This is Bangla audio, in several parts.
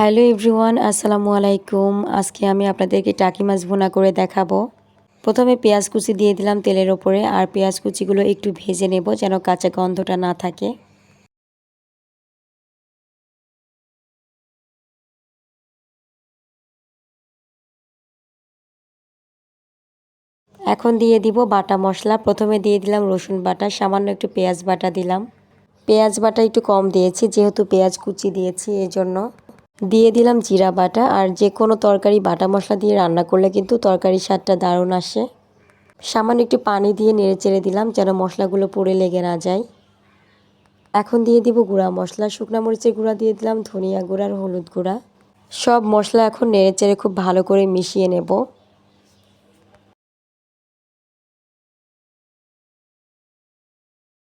হ্যালো এভরিওয়ান, আসসালামু আলাইকুম। আজকে আমি আপনাদেরকে টাকি মাছ ভুনা করে দেখাবো। প্রথমে পেঁয়াজ কুচি দিয়ে দিলাম তেলের ওপরে, আর পেঁয়াজ কুচিগুলো একটু ভেজে নেব যেন কাঁচা গন্ধটা না থাকে। এখন দিয়ে দিব বাটা মশলা। প্রথমে দিয়ে দিলাম রসুন বাটা, সামান্য একটু পেঁয়াজ বাটা দিলাম। পেঁয়াজ বাটা একটু কম দিয়েছি, যেহেতু পেঁয়াজ কুচি দিয়েছি এই জন্য দিয়ে দিলাম জিরা বাটা আর যে কোনো তরকারি বাটা মশলা দিয়ে রান্না করলে কিন্তু তরকারির স্বাদটা দারুণ আসে। সামান্য একটু পানি দিয়ে নেড়ে চেড়ে দিলাম যেন মশলাগুলো পড়ে লেগে না যায়। এখন দিয়ে দিব গুঁড়া মশলা, শুকনা মরিচের গুঁড়া দিয়ে দিলাম, ধনিয়া গুঁড়া আর হলুদ গুঁড়া। সব মশলা এখন নেড়ে চেড়ে খুব ভালো করে মিশিয়ে নেব।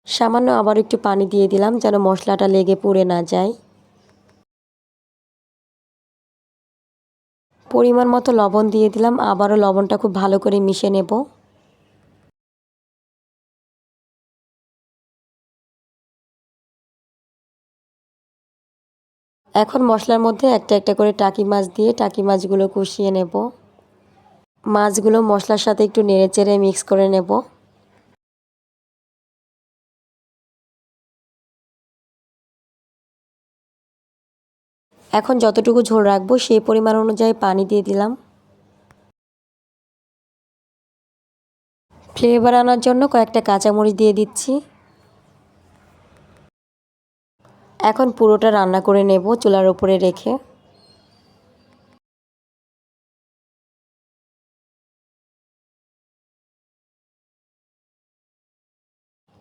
সামান্য আবার একটু পানি দিয়ে দিলাম যেন মশলাটা লেগে পুড়ে না যায়। পরিমাণ মতো লবণ দিয়ে দিলাম। আবারও লবণটা খুব ভালো করে মিশে নেব। এখন মশলার মধ্যে একটা একটা করে টাকি মাছ দিয়ে টাকি মাছগুলো কষিয়ে নেব। মাছগুলো মশলার সাথে একটু নেড়ে চেড়ে মিক্স করে নেব। এখন যতটুকু ঝোল রাখব, সেই পরিমাণ অনুযায়ী পানি দিয়ে দিলাম। ফ্লেভার আনার জন্য কয়েকটা কাঁচামরিচ দিয়ে দিচ্ছি। এখন পুরোটা রান্না করে নেব চুলার উপরে রেখে।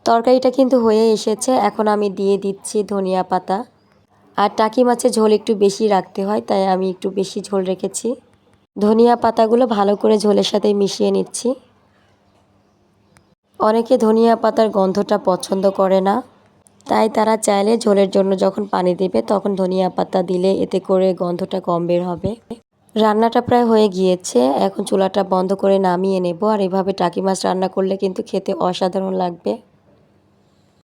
তরকারিটা কিন্তু হয়ে এসেছে, এখন আমি দিয়ে দিচ্ছি ধনিয়া পাতা। আর টাকি মাছের ঝোল একটু বেশি রাখতে হয়, তাই আমি একটু বেশি ঝোল রেখেছি। ধনিয়া পাতাগুলো ভালো করে ঝোলের সাথে মিশিয়ে নিচ্ছি। অনেকে ধনিয়া পাতার গন্ধটা পছন্দ করে না, তাই তারা চাইলে ঝোলের জন্য যখন পানি দেবে তখন ধনিয়া পাতা দিলে এতে করে গন্ধটা কম বের হবে। রান্নাটা প্রায় হয়ে গিয়েছে, এখন চুলাটা বন্ধ করে নামিয়ে নেব, আর এভাবে টাকি মাছ রান্না করলে কিন্তু খেতে অসাধারণ লাগবে।